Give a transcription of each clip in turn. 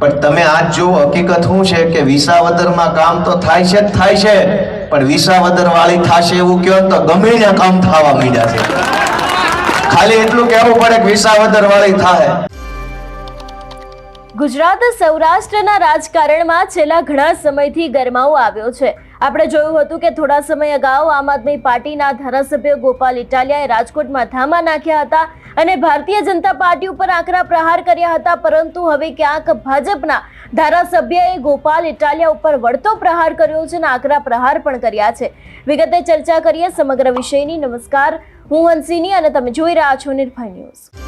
પણ તમે આજ જો હકીકત શું છે કે વિસાવદરમાં કામ તો થાય છે થાય છે, પણ વિસાવદર વાળી થશે એવું કયો તો ગમે કામ થવા માંડ્યા છે. ખાલી એટલું કહેવું પડે કે વિસાવદર વાળી થાય ગુજરાત સૌરાષ્ટ્રના રાજકારણમાં છેલ્લા ઘણા સમયથી ગરમાવો આવ્યો છે. આપણે જોયું હતું કે થોડા સમય અગાઉ આમ આદમી પાર્ટીના ધારાસભ્ય ગોપાલ ઇટાલિયાએ રાજકોટમાં ધામા નાખ્યા હતા. અને ભારતીય જનતા પાર્ટી ઉપર આકરા પ્રહાર કર્યા હતા, પરંતુ હવે ક્યાંક ભાજપના ધારાસભ્યએ ગોપાલ ઇટાલિયા ઉપર વળતો પ્રહાર કર્યો છે અને આકરા પ્રહાર પણ કર્યા છે. વિગતે ચર્ચા કરીએ સમગ્ર વિષયની. નમસ્કાર, હું હંસિની અને તમે જોઈ રહ્યા છો નિર્ભય ન્યૂઝ.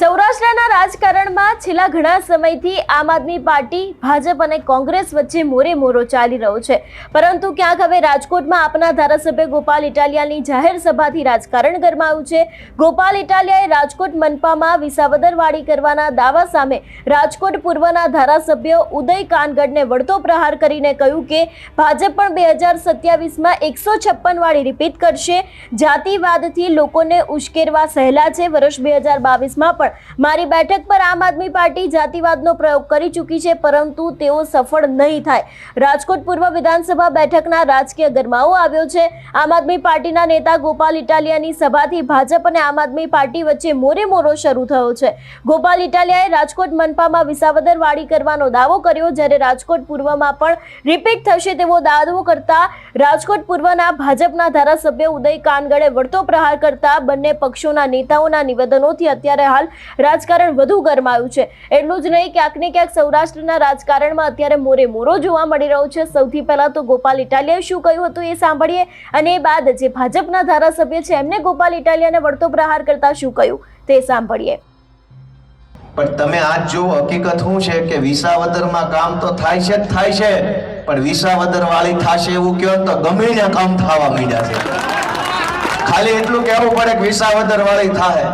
સૌરાષ્ટ્રના રાજકારણમાં છેલ્લા ઘણા સમયથી આમ આદમી પાર્ટી, ભાજપ અને કોંગ્રેસ વચ્ચે મોરે મોરો ચાલી રહ્યો છે. પરંતુ ક્યાંક હવે રાજકોટમાં આપના ધારાસભ્ય ગોપાલ ઇટાલિયાની જાહેર સભાથી રાજકારણ ગરમાયું છે. ગોપાલ ઇટાલિયાએ રાજકોટ મનપામાં વિસાવદરવાડી કરવાના દાવા સામે રાજકોટ પૂર્વના ધારાસભ્ય ઉદય કાનગડને વળતો પ્રહાર કરીને કહ્યું કે, ભાજપ પણ બે હજાર સત્યાવીસમાં એકસો છપ્પનવાળી રિપીટ કરશે. જાતિવાદથી લોકોને ઉશ્કેરવા સહેલા છે. વર્ષ બે હજાર બાવીસમાં પણ મારી બેઠક પર આમ આદમી પાર્ટી જાતિવાદનો પ્રયોગ કરી ચૂકી છે, પરંતુ તેઓ સફળ નહીં થાય. રાજકોટ પૂર્વ વિધાનસભા બેઠકના રાજકીય ગરમાવો આવ્યો છે. આમ આદમી પાર્ટીના નેતા ગોપાલ ઇટાલિયાની સભાથી ભાજપ અને આમ આદમી પાર્ટી વચ્ચે મોરે મોરો શરૂ થયો છે. ગોપાલ ઇટાલિયાએ રાજકોટ મનપામાં વિસાવદર વાડી કરવાનો દાવો કર્યો, જ્યારે રાજકોટ પૂર્વમાં પણ રિપીટ થશે તેવો દાવો કરતા રાજકોટ પૂર્વના ભાજપના ધારાસભ્ય ઉદય કાનગડે વળતો પ્રહાર કરતા બંને પક્ષોના નેતાઓના નિવેદનોથી અત્યારે હાલ રાજકારણ વધુ ગરમાયું છે. એટલું જ નહીં ક્યાંક ને ક્યાંક સૌરાષ્ટ્રના રાજકારણમાં અત્યારે મોરે મોરો જોવા મળી રહ્યો છે. સૌથી પહેલા તો ગોપાલ ઇટાલિયાએ શું કહ્યું હતું એ સાંભળીએ અને એ બાદ જે ભાજપના ધારાસભ્ય છે, એમને ગોપાલ ઇટાલિયાને વળતો પ્રહાર કરતા શું કહ્યું તે સાંભળીએ. પણ તમે આજ જો હકીકત શું છે કે વિસાવદરમાં કામ તો થાય છે જ થાય છે, પણ વિસાવદર વાળી થાશે એવું કહો તો ગમે કામ થવા માંડ્યા છે. ખાલી એટલું કહેવું પડે કે વિસાવદર વાળી થાય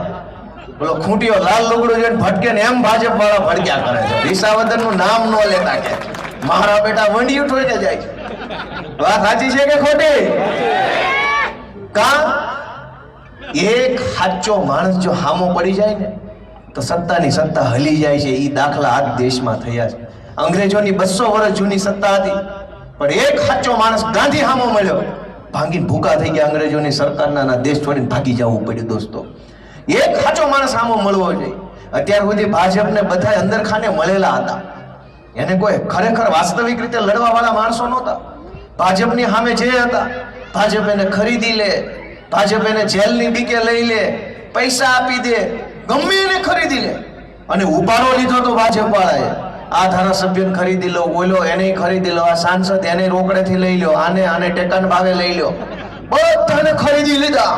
બોલો, ખૂંટીઓ લાલ લુગડું જોઈને ભટકે ને એમ ભાજપ વાળા ભડક્યા કરે છે. વિસાવદરનું નામ ન લેતા કે. મારા બેટા વંડિયું ઠોઈને જાય છે. વાત સાચી છે કે ખોટી? કા? એક સાચો માણસ જો હામો પડી જાય ને, તો સત્તાની સત્તા હલી જાય છે. એ દાખલા આજ દેશમાં થયા છે. અંગ્રેજોની બસો વર્ષ જૂની સત્તા હતી, પણ એક સાચો માણસ ગાંધી હામો મળ્યો. ભાંગીને ભૂકા થઈ ગયા અંગ્રેજોની સરકારના દેશ છોડીને ભાગી જવું પડ્યું દોસ્તો. એક સાચો માણસ સામો મળવો જોઈએ. અત્યાર સુધી ભાજપને બધા અંદર ખાને મળેલા હતા. એને કોઈ ખરેખર વાસ્તવિક રીતે લડવા વાળા માણસો નહોતા. ભાજપની સામે જે હતા, ભાજપ એને ખરીદી લે, ભાજપ એને જેલની ડીકે લઈ લે, પૈસા આપી દે, ગમે એને ખરીદી લે. અને ઉપાડો લીધો તો ભાજપ વાળાએ આ ધારાસભ્યને ખરીદી લો, બોલો એને ખરીદી લો, આ સાંસદ એને રોકડેથી લઈ લો આને આને ટેકન ભાવે લઈ લો બધાને ખરીદી લીધા.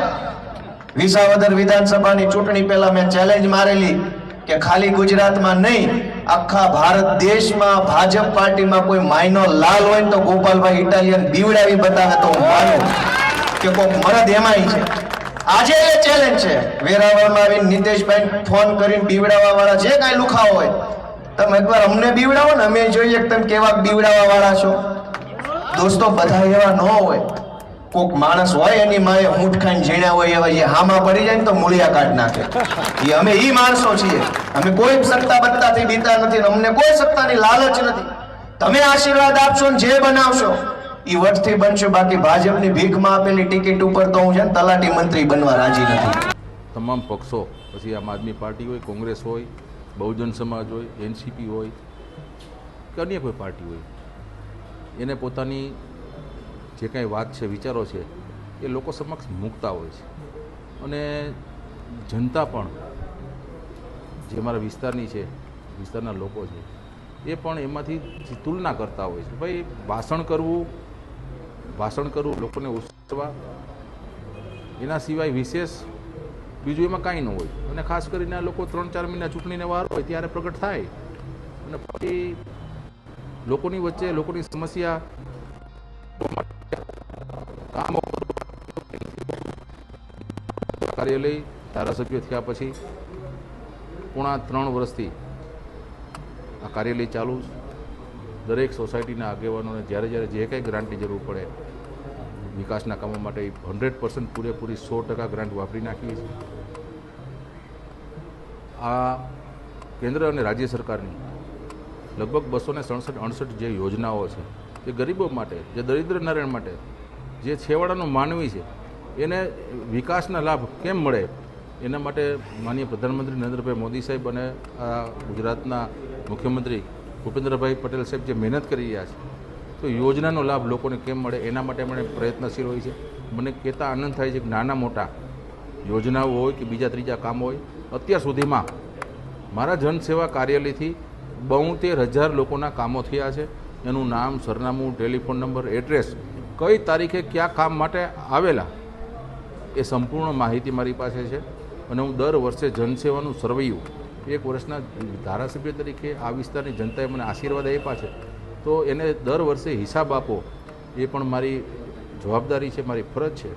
વિસાવદર વિધાનસભાની ચૂંટણી પહેલા મેં ચેલેન્જ મારેલી કે ખાલી ગુજરાતમાં નહીં, આખા ભારત દેશમાં ભાજપ પાર્ટીમાં કોઈ માયનો લાલ હોય ને તો ગોપાલભાઈ ઇટાલિયન બીવડાવી બતાવે તો હું કે કોઈ મરદ એમાંય છે. આજે એ ચેલેન્જ છે. વેરાવળમાં આવીને નીતેશભાઈ ફોન કરીને બીવડાવવા વાળા જે કાંઈ લુખા હોય, તમે એકવાર અમને બીવડાવો ને અમે જોઈએ કે તમે કેવા બીવડાવવા વાળા છો. દોસ્તો, બધા એવા ન હોય. કોક માણસ હોય એની માએ ઊંઠ ખાઈને ઝીણ્યા હોય એવા જે હામાં પડી જાય ને તો મૂળિયા કાઢ નાખે. એ અમે એ માણસો છીએ. અમે કોઈ સત્તા બત્તાથી બીતા નથી અમને કોઈ સત્તાની લાલચ નથી. તમે આશીર્વાદ આપશો ને જે બનાવશો એ વર્ષથી બનશે. બાકી ભાજપની ભીખમાં આપેલી ટિકિટ ઉપર તો હું છે ને તલાટી મંત્રી બનવા રાજી નથી. તમામ પક્ષો, પછી આમ આદમી પાર્ટી હોય, કોંગ્રેસ હોય, બહુજન સમાજ હોય, એનસીપી હોય, કે અન્ય કોઈ પાર્ટી હોય, એને પોતાની જે કાંઈ વાત છે, વિચારો છે, એ લોકો સમક્ષ મૂકતા હોય છે. અને જનતા પણ જે મારા વિસ્તારની છે, વિસ્તારના લોકો છે, એ પણ એમાંથી તુલના કરતા હોય છે. ભાઈ, ભાષણ કરવું ભાષણ કરવું, લોકોને ઉત્સવા એના સિવાય વિશેષ બીજું એમાં કાંઈ ન હોય. અને ખાસ કરીને આ લોકો ત્રણ ચાર મહિના ચૂંટણીને વાર હોય ત્યારે પ્રગટ થાય. અને પછી લોકોની વચ્ચે લોકોની સમસ્યા કામો કાર્યાલય ધારાસભ્ય થયા પછી પોણા ત્રણ વર્ષથી આ કાર્યાલય ચાલુ દરેક સોસાયટીના આગેવાનોને જ્યારે જ્યારે જે કંઈ ગ્રાન્ટની જરૂર પડે, વિકાસના કામો માટે હંડ્રેડ પર્સન્ટ પૂરેપૂરી સો ટકા ગ્રાન્ટ વાપરી નાખીએ છીએ. આ કેન્દ્ર અને રાજ્ય સરકારની લગભગ બસો ને સડસઠ, અડસઠ જે યોજનાઓ છે જે ગરીબો માટે, જે દરિદ્ર નારાયણ માટે જે છેવાડાનો માનવી છે, એને વિકાસના લાભ કેમ મળે? એના માટે માનીય પ્રધાનમંત્રી નરેન્દ્રભાઈ મોદી સાહેબ અને આ ગુજરાતના મુખ્યમંત્રી ભૂપેન્દ્રભાઈ પટેલ સાહેબ જે મહેનત કરી રહ્યા છે, તો યોજનાનો લાભ લોકોને કેમ મળે? એના માટે મને પ્રયત્નશીલ હોય છે. મને કહેતા આનંદ થાય છે કે નાના મોટા યોજનાઓ હોય કે બીજા ત્રીજા કામ હોય, અત્યાર સુધીમાં મારા જનસેવા કાર્યાલયથી બોતેર હજાર લોકોના કામો થયા છે. એનું નામ, સરનામું, ટેલિફોન નંબર, એડ્રેસ કઈ તારીખે કયા કામ માટે આવેલા એ સંપૂર્ણ માહિતી મારી પાસે છે અને હું દર વર્ષે જનસેવાનું સરવૈયું એક વર્ષના ધારાસભ્ય તરીકે આ વિસ્તારની જનતાએ મને આશીર્વાદ આપ્યા છે. તો એને દર વર્ષે હિસાબ આપો, એ પણ મારી જવાબદારી છે, મારી ફરજ છે.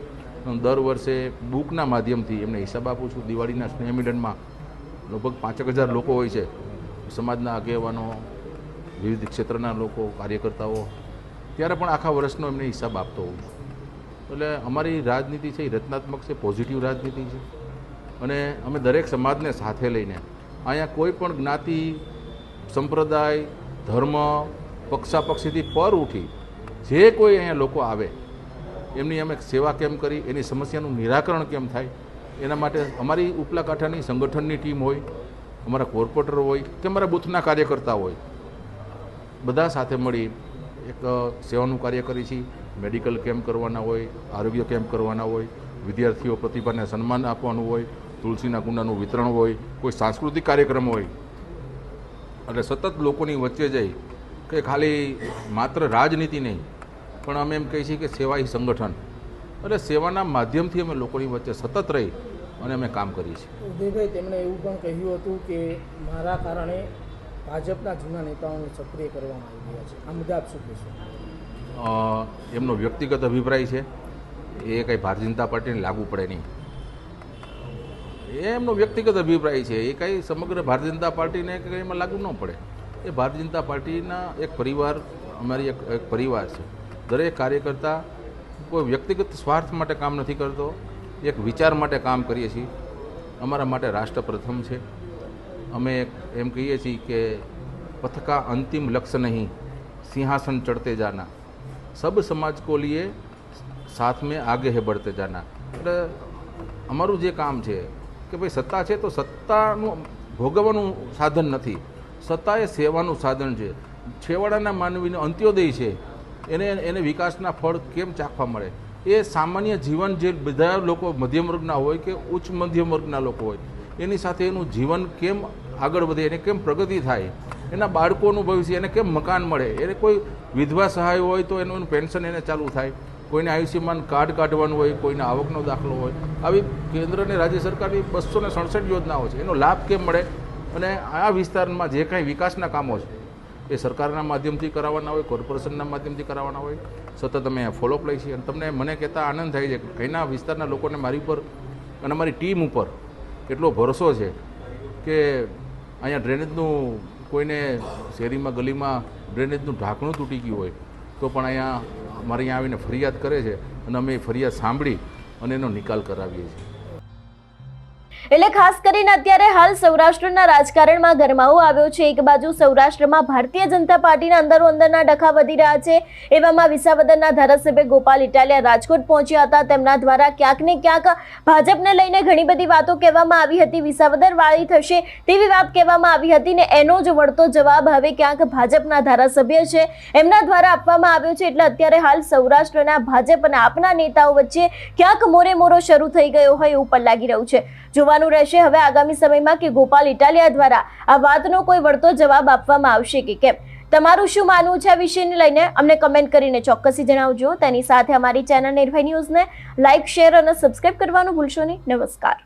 હું દર વર્ષે બુકના માધ્યમથી એમને હિસાબ આપું છું. દિવાળીના સ્નેહ મિલનમાં લગભગ પાંચેક હજાર લોકો હોય છે. સમાજના આગેવાનો, વિવિધ ક્ષેત્રના લોકો, કાર્યકર્તાઓ ત્યારે પણ આખા વર્ષનો એમને હિસાબ આપતો હોઉં એટલે અમારી રાજનીતિ છે એ રચનાત્મક છે, પોઝિટિવ રાજનીતિ છે. અને અમે દરેક સમાજને સાથે લઈને અહીંયા કોઈ પણ જ્ઞાતિ, સંપ્રદાય, ધર્મ, પક્ષાપક્ષીથી પર ઉઠી જે કોઈ અહીંયા લોકો આવે, એમની અમે સેવા કેમ કરી, એની સમસ્યાનું નિરાકરણ કેમ થાય, એના માટે અમારી ઉપલા કાંઠાની સંગઠનની ટીમ હોય, અમારા કોર્પોરેટર હોય કે અમારા બૂથના કાર્યકર્તા હોય, બધા સાથે મળી એક સેવાનું કાર્ય કરી છીએ મેડિકલ કેમ્પ કરવાના હોય, આરોગ્ય કેમ્પ કરવાના હોય, વિદ્યાર્થીઓ પ્રતિભાને સન્માન આપવાનું હોય, તુલસીના કુંડાનું વિતરણ હોય, કોઈ સાંસ્કૃતિક કાર્યક્રમ હોય. એટલે સતત લોકોની વચ્ચે જઈ કે ખાલી માત્ર રાજનીતિ નહીં, પણ અમે એમ કહીએ છીએ કે સેવાય સંગઠન. એટલે સેવાના માધ્યમથી અમે લોકોની વચ્ચે સતત રહી અને અમે કામ કરીએ છીએ. ઉદયભાઈ, તેમણે એવું પણ કહ્યું હતું કે મારા કારણે ભાજપના જૂના નેતાઓને સક્રિય કરવામાં આવી રહ્યા છે. આ મુદ્દે આપ શું કહેશો? એમનો વ્યક્તિગત અભિપ્રાય છે. એ કંઈ ભારતીય જનતા પાર્ટીને લાગુ પડે નહીં. એ એમનો વ્યક્તિગત અભિપ્રાય છે. એ કંઈ સમગ્ર ભારતીય જનતા પાર્ટીને કંઈ એમાં લાગુ ન પડે. એ ભારતીય જનતા પાર્ટીના એક પરિવાર, અમારી એક એક પરિવાર છે. દરેક કાર્યકર્તા કોઈ વ્યક્તિગત સ્વાર્થ માટે કામ નથી કરતો. એક વિચાર માટે કામ કરીએ છીએ. અમારા માટે રાષ્ટ્ર પ્રથમ છે. અમે એમ કહીએ છીએ કે પથકા અંતિમ લક્ષ્ય નહીં, સિંહાસન ચડતે જાના. સબ સમાજ કો લીએ સાથ મેં આગે હે બઢતે જાના. એટલે અમારું જે કામ છે કે ભાઈ સત્તા છે તો સત્તાનું ભોગવવાનું સાધન નથી. સત્તા એ સેવાનું સાધન છે. છેવાડાના માનવીનો અંત્યોદય છે. એને એને વિકાસના ફળ કેમ ચાખવા મળે? એ સામાન્ય જીવન જે બધા લોકો મધ્યમ વર્ગના હોય કે ઉચ્ચ મધ્યમ વર્ગના લોકો હોય, એની સાથે એનું જીવન કેમ આગળ વધે, એને કેમ પ્રગતિ થાય? એના બાળકોનું ભવિષ્ય, એને કેમ મકાન મળે? એને કોઈ વિધવા સહાય હોય તો એનું પેન્શન એને ચાલુ થાય. કોઈને આયુષ્યમાન કાર્ડ કાઢવાનું હોય, કોઈને આવકનો દાખલો હોય. આવી કેન્દ્ર અને રાજ્ય સરકારની બસો ને સડસઠ યોજનાઓ છે. એનો લાભ કેમ મળે? અને આ વિસ્તારમાં જે કાંઈ વિકાસના કામો છે, એ સરકારના માધ્યમથી કરાવવાના હોય, કોર્પોરેશનના માધ્યમથી કરાવવાના હોય? સતત અમે ફોલોઅપ લઈ છીએ. અને તમને મને કહેતા આનંદ થાય છે કે કઈના વિસ્તારના લોકોને મારી ઉપર અને મારી ટીમ ઉપર કેટલો ભરોસો છે કે અહીંયા ડ્રેનેજનું કોઈને શેરીમાં, ગલીમાં ડ્રેનેજનું ઢાંકણું તૂટી ગયું હોય, તો પણ અહીંયા મારે અહીંયા આવીને ફરિયાદ કરે છે અને અમે એ ફરિયાદ સાંભળી અને એનો નિકાલ કરાવીએ છીએ. એટલે ખાસ કરીને અત્યારે હાલ સૌરાષ્ટ્રના રાજકારણમાં ગરમાવો આવ્યો છે. એક બાજુ સૌરાષ્ટ્રમાં ભારતીય જનતા પાર્ટીના અંદરો અંદરના ડખા વધી રહ્યા છે. એવામાં વિસાવદરના ધારાસભ્ય ગોપાલ ઇટાલિયા રાજકોટ પહોંચ્યા હતા. તેમના દ્વારા ક્યાંક ને ક્યાંક ભાજપને લઈને ઘણી બધી વાતો કહેવામાં આવી હતી. વિસાવદર વાળી થશે તેવી વાત કહેવામાં આવી હતી ને એનો જ વળતો જવાબ હવે ક્યાંક ભાજપના ધારાસભ્ય છે. એમના દ્વારા આપવામાં આવ્યો છે. એટલે અત્યારે હાલ સૌરાષ્ટ્રના ભાજપ અને આપના નેતાઓ વચ્ચે ક્યાંક મોરે મોરો શરૂ થઈ ગયો હોય એવું પણ લાગી રહ્યું છે. જોવાનું રહેશે હવે આગામી સમયમાં કે ગોપાલ ઇટાલિયા દ્વારા આ વાતનો કોઈ વળતો જવાબ આપવામાં આવશે કે કેમ? તમારું શું માનવું છે આ વિષયને લઈને? અમને કમેન્ટ કરીને ચોક્કસી જણાવજો. તેની સાથે અમારી ચેનલ નિર્ભય ન્યૂઝને લાઇક શેર અને સબસ્ક્રાઇબ કરવાનું ભૂલશો નહીં. નમસ્કાર.